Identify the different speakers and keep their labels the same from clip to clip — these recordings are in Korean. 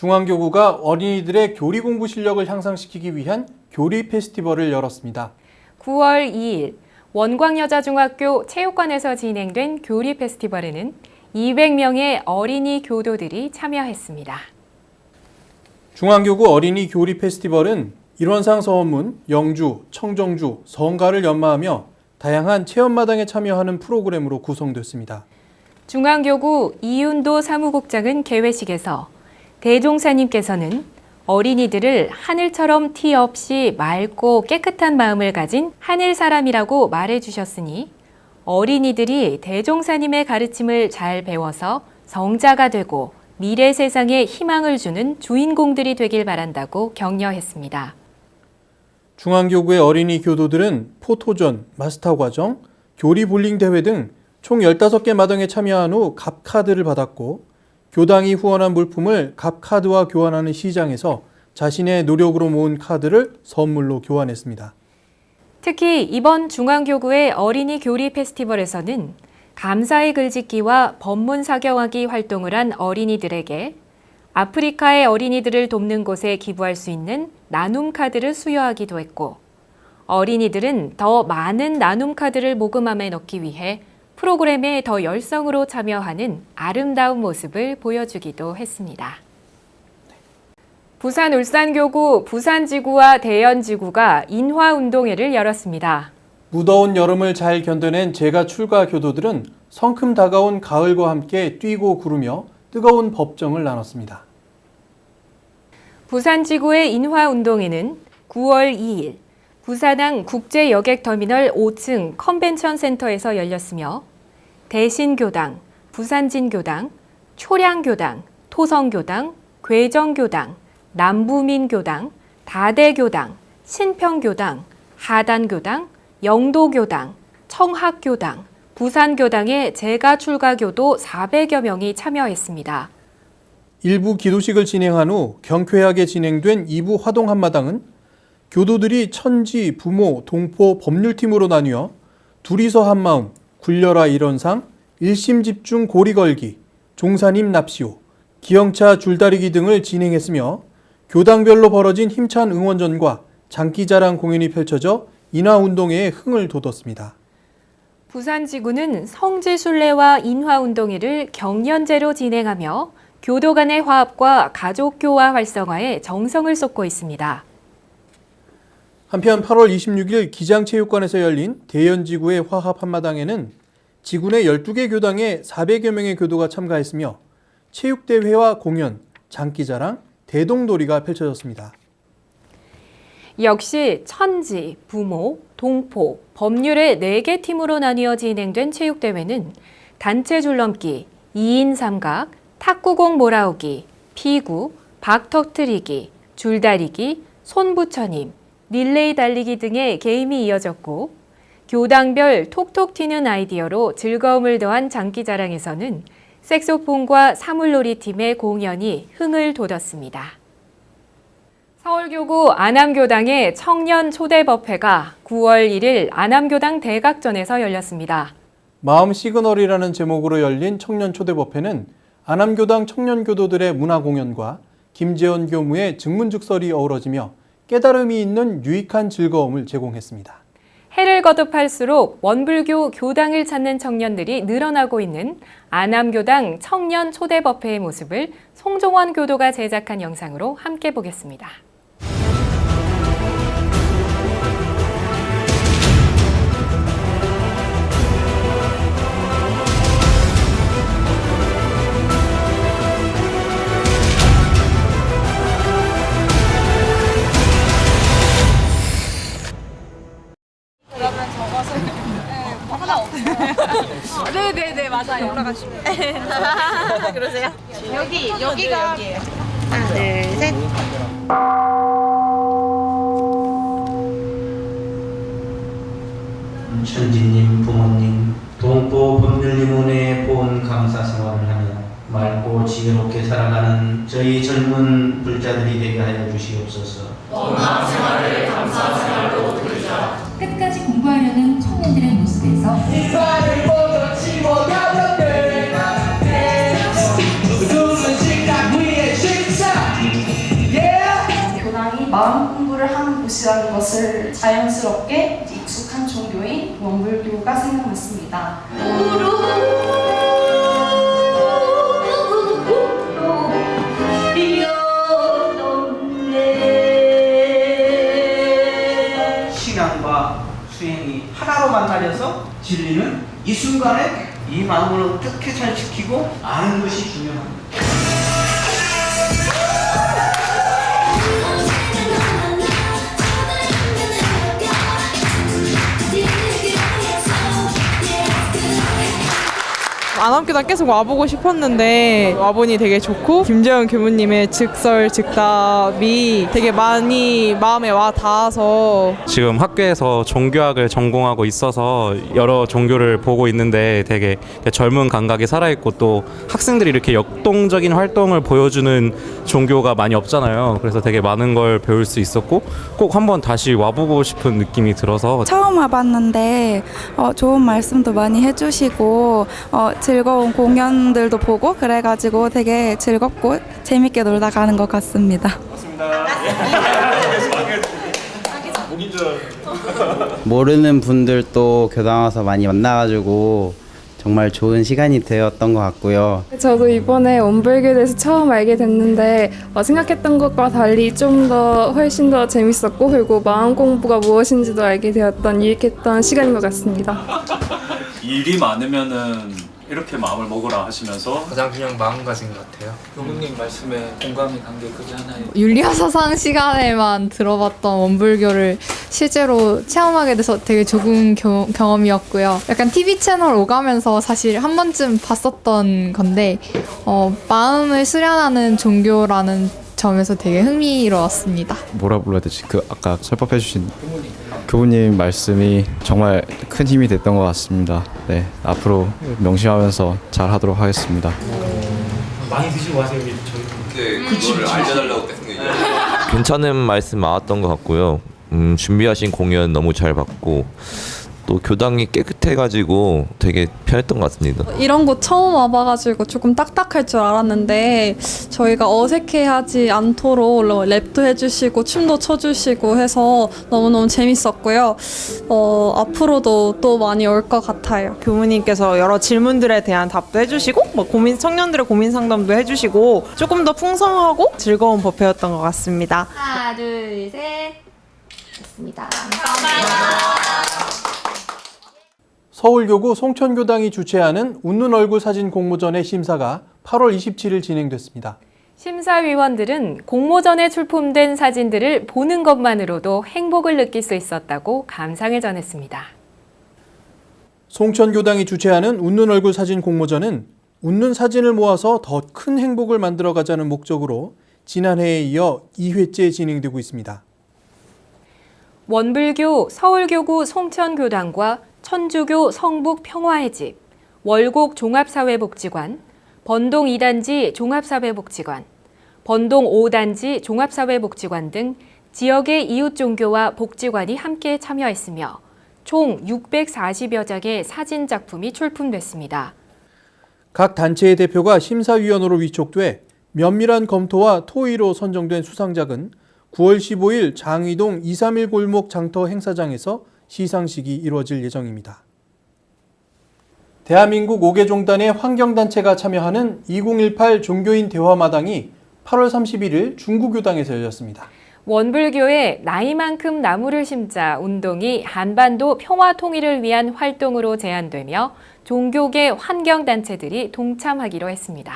Speaker 1: 중앙교구가 어린이들의 교리 공부 실력을 향상시키기 위한 교리 페스티벌을 열었습니다.
Speaker 2: 9월 2일 원광여자중학교 체육관에서 진행된 교리 페스티벌에는 200명의 어린이 교도들이 참여했습니다.
Speaker 1: 중앙교구 어린이 교리 페스티벌은 일원상 서원문, 영주, 청정주, 성가를 연마하며 다양한 체험마당에 참여하는 프로그램으로 구성됐습니다.
Speaker 2: 중앙교구 이윤도 사무국장은 개회식에서 대종사님께서는 어린이들을 하늘처럼 티 없이 맑고 깨끗한 마음을 가진 하늘 사람이라고 말해 주셨으니 어린이들이 대종사님의 가르침을 잘 배워서 성자가 되고 미래 세상에 희망을 주는 주인공들이 되길 바란다고 격려했습니다.
Speaker 1: 중앙교구의 어린이 교도들은 포토전, 마스터 과정, 교리 볼링 대회 등 총 15개 마당에 참여한 후 갑카드를 받았고 교당이 후원한 물품을 갑카드와 교환하는 시장에서 자신의 노력으로 모은 카드를 선물로 교환했습니다.
Speaker 2: 특히 이번 중앙교구의 어린이 교리 페스티벌에서는 감사의 글짓기와 법문 사경하기 활동을 한 어린이들에게 아프리카의 어린이들을 돕는 곳에 기부할 수 있는 나눔 카드를 수여하기도 했고 어린이들은 더 많은 나눔 카드를 모금함에 넣기 위해 프로그램에 더 열성으로 참여하는 아름다운 모습을 보여주기도 했습니다. 부산 울산교구 부산지구와 대연지구가 인화운동회를 열었습니다.
Speaker 1: 무더운 여름을 잘 견뎌낸 제가 출가 교도들은 성큼 다가온 가을과 함께 뛰고 구르며 뜨거운 법정을 나눴습니다.
Speaker 2: 부산지구의 인화운동회는 9월 2일 부산항 국제여객터미널 5층 컨벤션 센터에서 열렸으며 대신교당, 부산진교당, 초량교당, 토성교당, 괴정교당, 남부민교당, 다대교당, 신평교당, 하단교당, 영도교당, 청학교당, 부산교당의 재가 출가교도 400여 명이 참여했습니다.
Speaker 1: 일부 기도식을 진행한 후 경쾌하게 진행된 2부 화동 한마당은 교도들이 천지, 부모, 동포, 법률팀으로 나뉘어 둘이서 한마음, 굴려라 일원상, 일심 집중 고리 걸기, 종사님 납시오, 기영차 줄다리기 등을 진행했으며 교당별로 벌어진 힘찬 응원전과 장기자랑 공연이 펼쳐져 인하운동회에 흥을 돋웠습니다.
Speaker 2: 부산지구는 성지순례와 인화운동회를 경연제로 진행하며 교도 간의 화합과 가족교화 활성화에 정성을 쏟고 있습니다.
Speaker 1: 한편 8월 26일 기장체육관에서 열린 대연지구의 화합 한마당에는 지구 내 12개 교당에 400여 명의 교도가 참가했으며 체육대회와 공연, 장기자랑, 대동놀이가 펼쳐졌습니다.
Speaker 2: 역시 천지, 부모, 동포, 법률의 4개 팀으로 나뉘어 진행된 체육대회는 단체 줄넘기, 2인 삼각, 탁구공 몰아오기, 피구, 박 터트리기, 줄다리기, 손부처님, 릴레이 달리기 등의 게임이 이어졌고 교당별 톡톡 튀는 아이디어로 즐거움을 더한 장기자랑에서는 색소폰과 사물놀이 팀의 공연이 흥을 돋았습니다. 서울교구 안암교당의 청년 초대법회가 9월 1일 안암교당 대각전에서 열렸습니다.
Speaker 1: 마음 시그널이라는 제목으로 열린 청년 초대법회는 안암교당 청년교도들의 문화공연과 김재원 교무의 증문즉설이 어우러지며 깨달음이 있는 유익한 즐거움을 제공했습니다.
Speaker 2: 해를 거듭할수록 원불교 교당을 찾는 청년들이 늘어나고 있는 안암교당 청년 초대법회의 모습을 송종원 교도가 제작한 영상으로 함께 보겠습니다.
Speaker 3: 맞아요. 올라가시면. 그러세요? 여기 여기가 하나 둘 셋.
Speaker 4: 천지님 부모님 동포 법률리문회 보험 감사 생활을 하며 맑고 지혜롭게 살아가는 저희 젊은 불자들이 되게 하여 주시옵소서.
Speaker 5: 끝까지 공부하려는 청년들의 모습에서
Speaker 6: 것을 자연스럽게 익숙한 종교인 원불교가 생각났습니다.
Speaker 4: 신앙과 수행이 하나로 만나져서 진리는 이 순간에 이 마음을 어떻게 잘 지키고 아는 것이 중요합니다.
Speaker 7: 안암교단 계속 와보고 싶었는데 와보니 되게 좋고 김재현 교무님의 즉설 즉답이 되게 많이 마음에 와 닿아서
Speaker 8: 지금 학교에서 종교학을 전공하고 있어서 여러 종교를 보고 있는데 되게 젊은 감각이 살아있고 또 학생들이 이렇게 역동적인 활동을 보여주는 종교가 많이 없잖아요. 그래서 되게 많은 걸 배울 수 있었고 꼭 한번 다시 와보고 싶은 느낌이 들어서
Speaker 9: 처음 와봤는데 어, 좋은 말씀도 많이 해주시고 어, 즐거운 공연들도 보고 그래가지고 되게 즐겁고 재밌게 놀다 가는 것 같습니다.
Speaker 10: 모르는 분들도 교당 와서 많이 만나가지고 정말 좋은 시간이 되었던 것 같고요.
Speaker 11: 저도 이번에 원불교에 대해서 처음 알게 됐는데 어, 생각했던 것과 달리 좀 더 훨씬 더 재밌었고 그리고 마음 공부가 무엇인지도 알게 되었던 유익했던 시간인 것 같습니다.
Speaker 12: 일이 많으면은 이렇게 마음을 먹으라 하시면서
Speaker 13: 가장 그냥 마음가짐 같아요.
Speaker 12: 교무님 말씀에 공감이 간 게 그게 하나예요.
Speaker 3: 윤리와 사상 시간에만 들어봤던 원불교를 실제로 체험하게 돼서 되게 좋은 겨- 경험이었고요. 약간 TV 채널 오가면서 사실 한 번쯤 봤었던 건데 어, 마음을 수련하는 종교라는 점에서 되게 흥미로웠습니다.
Speaker 13: 뭐라 불러야 되지? 그 아까 설법해주신 교 부님 말씀이 정말 큰 힘이 됐던 것 같습니다. 네, 앞으로 명심하면서 잘 하도록 하겠습니다.
Speaker 4: 많이 드시고 가세요. 저희
Speaker 12: 그거를 알려달라고
Speaker 8: 괜찮은 말씀 많았던 것 같고요. 음, 준비하신 공연 너무 잘 봤고 또 교당이 깨끗해가지고 되게 편했던 것 같습니다.
Speaker 11: 이런 곳 처음 와봐가지고 조금 딱딱할 줄 알았는데 저희가 어색해하지 않도록 랩도 해주시고 춤도 춰주시고 해서 너무너무 재밌었고요. 어, 앞으로도 또 많이 올 것 같아요.
Speaker 7: 교무님께서 여러 질문들에 대한 답도 해주시고 뭐 고민 청년들의 고민 상담도 해주시고 조금 더 풍성하고 즐거운 법회였던 것 같습니다.
Speaker 3: 하나, 둘, 셋. 됐습니다.
Speaker 1: 서울교구 송천교당이 주최하는 웃는 얼굴 사진 공모전의 심사가 8월 27일 진행됐습니다.
Speaker 2: 심사위원들은 공모전에 출품된 사진들을 보는 것만으로도 행복을 느낄 수 있었다고 감상을 전했습니다.
Speaker 1: 송천교당이 주최하는 웃는 얼굴 사진 공모전은 웃는 사진을 모아서 더 큰 행복을 만들어 가자는 목적으로 지난해에 이어 2회째 진행되고 있습니다.
Speaker 2: 원불교 서울교구 송천교당과 천주교 성북 평화의 집, 월곡 종합사회복지관, 번동 2단지 종합사회복지관, 번동 5단지 종합사회복지관 등 지역의 이웃 종교와 복지관이 함께 참여했으며 총 640여 장의 사진 작품이 출품됐습니다.
Speaker 1: 각 단체의 대표가 심사위원으로 위촉돼 면밀한 검토와 토의로 선정된 수상작은 9월 15일 장위동 231 골목 장터 행사장에서 시상식이 이루어질 예정입니다. 대한민국 5개 종단의 환경단체가 참여하는 2018 종교인 대화마당이 8월 31일 중구교당에서 열렸습니다.
Speaker 2: 원불교의 나이만큼 나무를 심자 운동이 한반도 평화 통일을 위한 활동으로 제안되며 종교계 환경단체들이 동참하기로 했습니다.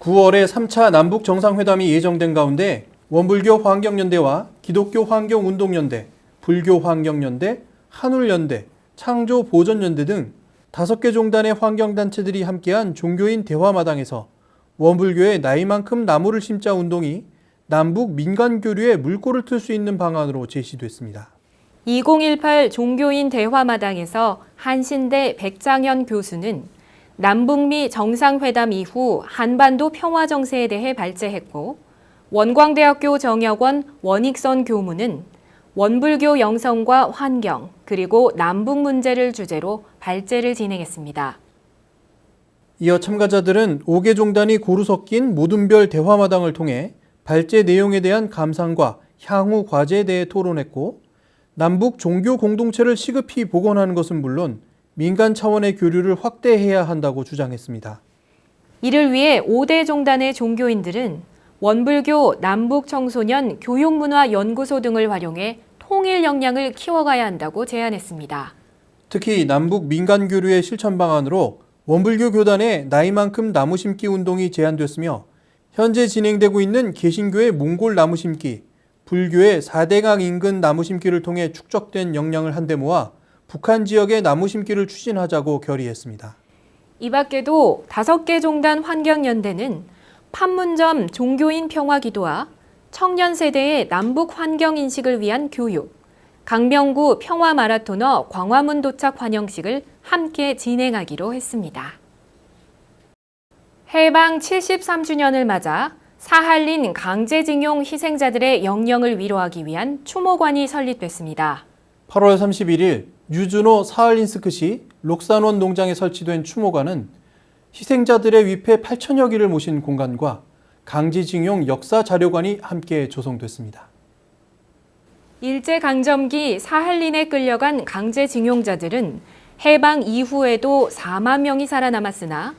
Speaker 1: 9월에 3차 남북 정상회담이 예정된 가운데 원불교 환경연대와 기독교 환경운동연대, 불교 환경연대, 한울연대, 창조 보전연대 등 다섯 개 종단의 환경단체들이 함께한 종교인 대화마당에서 원불교의 나이만큼 나무를 심자 운동이 남북 민간 교류에 물꼬를 틀 수 있는 방안으로 제시됐습니다.
Speaker 2: 2018 종교인 대화마당에서 한신대 백장현 교수는 남북미 정상회담 이후 한반도 평화 정세에 대해 발제했고 원광대학교 정혁원 원익선 교무는 원불교 영성과 환경 그리고 남북 문제를 주제로 발제를 진행했습니다.
Speaker 1: 이어 참가자들은 5개 종단이 고루 섞인 모든별 대화마당을 통해 발제 내용에 대한 감상과 향후 과제에 대해 토론했고 남북 종교 공동체를 시급히 복원하는 것은 물론 민간 차원의 교류를 확대해야 한다고 주장했습니다.
Speaker 2: 이를 위해 5대 종단의 종교인들은 원불교 남북 청소년 교육문화 연구소 등을 활용해 통일 역량을 키워가야 한다고 제안했습니다.
Speaker 1: 특히 남북 민간 교류의 실천 방안으로 원불교 교단의 나이만큼 나무 심기 운동이 제안됐으며 현재 진행되고 있는 개신교의 몽골 나무 심기, 불교의 4대강 인근 나무 심기를 통해 축적된 역량을 한데 모아 북한 지역의 나무 심기를 추진하자고 결의했습니다.
Speaker 2: 이 밖에도 다섯 개 종단 환경연대는 판문점 종교인 평화기도와 청년 세대의 남북 환경 인식을 위한 교육, 강명구 평화 마라토너 광화문 도착 환영식을 함께 진행하기로 했습니다. 해방 73주년을 맞아 사할린 강제징용 희생자들의 영령을 위로하기 위한 추모관이 설립됐습니다.
Speaker 1: 8월 31일 유준호 사할린스크시 록산원 농장에 설치된 추모관은 희생자들의 위패 8천여 기를 모신 공간과 강제징용 역사 자료관이 함께 조성됐습니다.
Speaker 2: 일제강점기 사할린에 끌려간 강제징용자들은 해방 이후에도 4만 명이 살아남았으나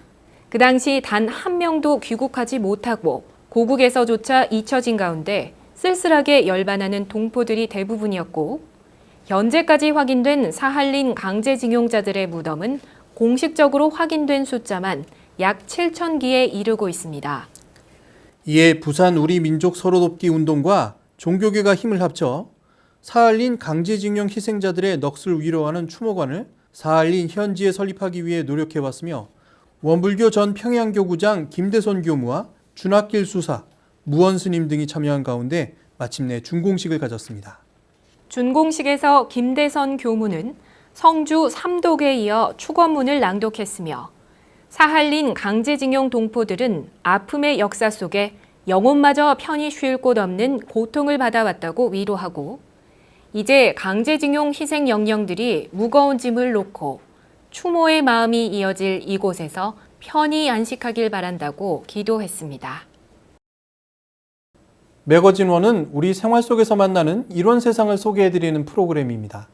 Speaker 2: 그 당시 단 한 명도 귀국하지 못하고 고국에서조차 잊혀진 가운데 쓸쓸하게 열반하는 동포들이 대부분이었고 현재까지 확인된 사할린 강제징용자들의 무덤은 공식적으로 확인된 숫자만 약 7천 기에 이르고 있습니다.
Speaker 1: 이에 부산 우리 민족 서로돕기 운동과 종교계가 힘을 합쳐 사할린 강제징용 희생자들의 넋을 위로하는 추모관을 사할린 현지에 설립하기 위해 노력해왔으며 원불교 전 평양교구장 김대선 교무와 준학길 수사, 무원 스님 등이 참여한 가운데 마침내 준공식을 가졌습니다.
Speaker 2: 준공식에서 김대선 교무는 성주 삼독에 이어 축원문을 낭독했으며 사할린 강제징용 동포들은 아픔의 역사 속에 영혼마저 편히 쉴 곳 없는 고통을 받아왔다고 위로하고 이제 강제징용 희생 영령들이 무거운 짐을 놓고 추모의 마음이 이어질 이곳에서 편히 안식하길 바란다고 기도했습니다.
Speaker 1: 매거진원은 우리 생활 속에서 만나는 이런 세상을 소개해드리는 프로그램입니다.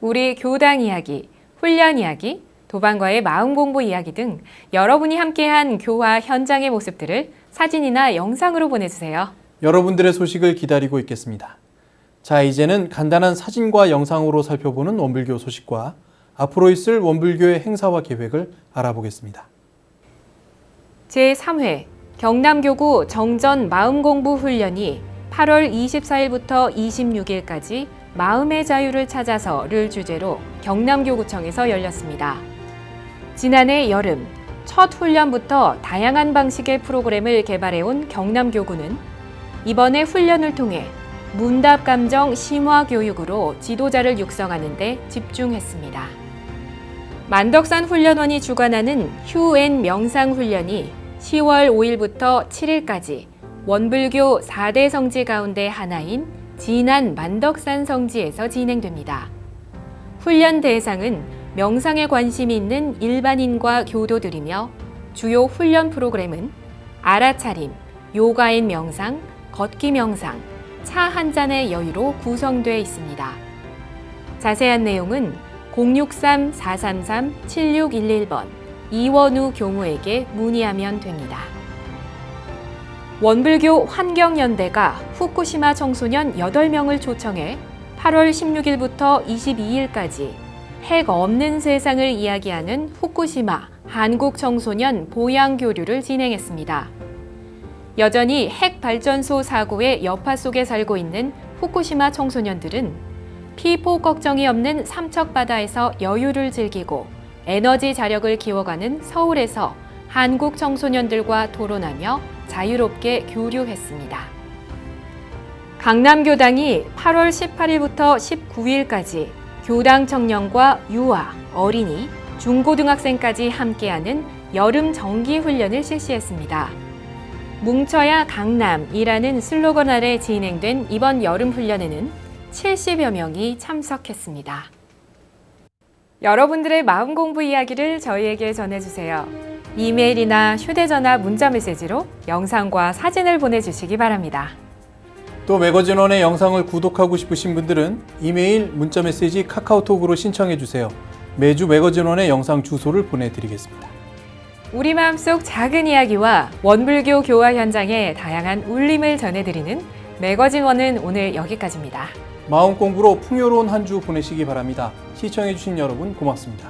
Speaker 2: 우리 교당 이야기, 훈련 이야기, 도반과의 마음 공부 이야기 등 여러분이 함께한 교화 현장의 모습들을 사진이나 영상으로 보내주세요.
Speaker 1: 여러분들의 소식을 기다리고 있겠습니다. 자, 이제는 간단한 사진과 영상으로 살펴보는 원불교 소식과 앞으로 있을 원불교의 행사와 계획을 알아보겠습니다.
Speaker 2: 제3회 경남교구 정전 마음공부 훈련이 8월 24일부터 26일까지 마음의 자유를 찾아서를 주제로 경남교구청에서 열렸습니다. 지난해 여름 첫 훈련부터 다양한 방식의 프로그램을 개발해온 경남교구는 이번에 훈련을 통해 문답 감정 심화 교육으로 지도자를 육성하는 데 집중했습니다. 만덕산 훈련원이 주관하는 휴앤 명상 훈련이 10월 5일부터 7일까지 원불교 4대 성지 가운데 하나인 진안 만덕산 성지에서 진행됩니다. 훈련 대상은 명상에 관심이 있는 일반인과 교도들이며 주요 훈련 프로그램은 알아차림, 요가인 명상, 걷기 명상, 차 한 잔의 여유로 구성되어 있습니다. 자세한 내용은 063-433-7611번 이원우 교무에게 문의하면 됩니다. 원불교 환경연대가 후쿠시마 청소년 8명을 초청해 8월 16일부터 22일까지 핵 없는 세상을 이야기하는 후쿠시마 한국 청소년 보양 교류를 진행했습니다. 여전히 핵 발전소 사고의 여파 속에 살고 있는 후쿠시마 청소년들은 피폭 걱정이 없는 삼척 바다에서 여유를 즐기고 에너지 자력을 키워가는 서울에서 한국 청소년들과 토론하며 자유롭게 교류했습니다. 강남교당이 8월 18일부터 19일까지 교당 청년과 유아, 어린이, 중고등학생까지 함께하는 여름 정기 훈련을 실시했습니다. 뭉쳐야 강남이라는 슬로건 아래 진행된 이번 여름 훈련에는 70여 명이 참석했습니다. 여러분들의 마음 공부 이야기를 저희에게 전해주세요. 이메일이나 휴대전화 문자 메시지로 영상과 사진을 보내주시기 바랍니다.
Speaker 1: 또 매거진원의 영상을 구독하고 싶으신 분들은 이메일, 문자 메시지, 카카오톡으로 신청해 주세요. 매주 매거진원의 영상 주소를 보내드리겠습니다.
Speaker 2: 우리 마음속 작은 이야기와 원불교 교화 현장의 다양한 울림을 전해드리는 매거진원은 오늘 여기까지입니다.
Speaker 1: 마음 공부로 풍요로운 한 주 보내시기 바랍니다. 시청해 주신 여러분 고맙습니다.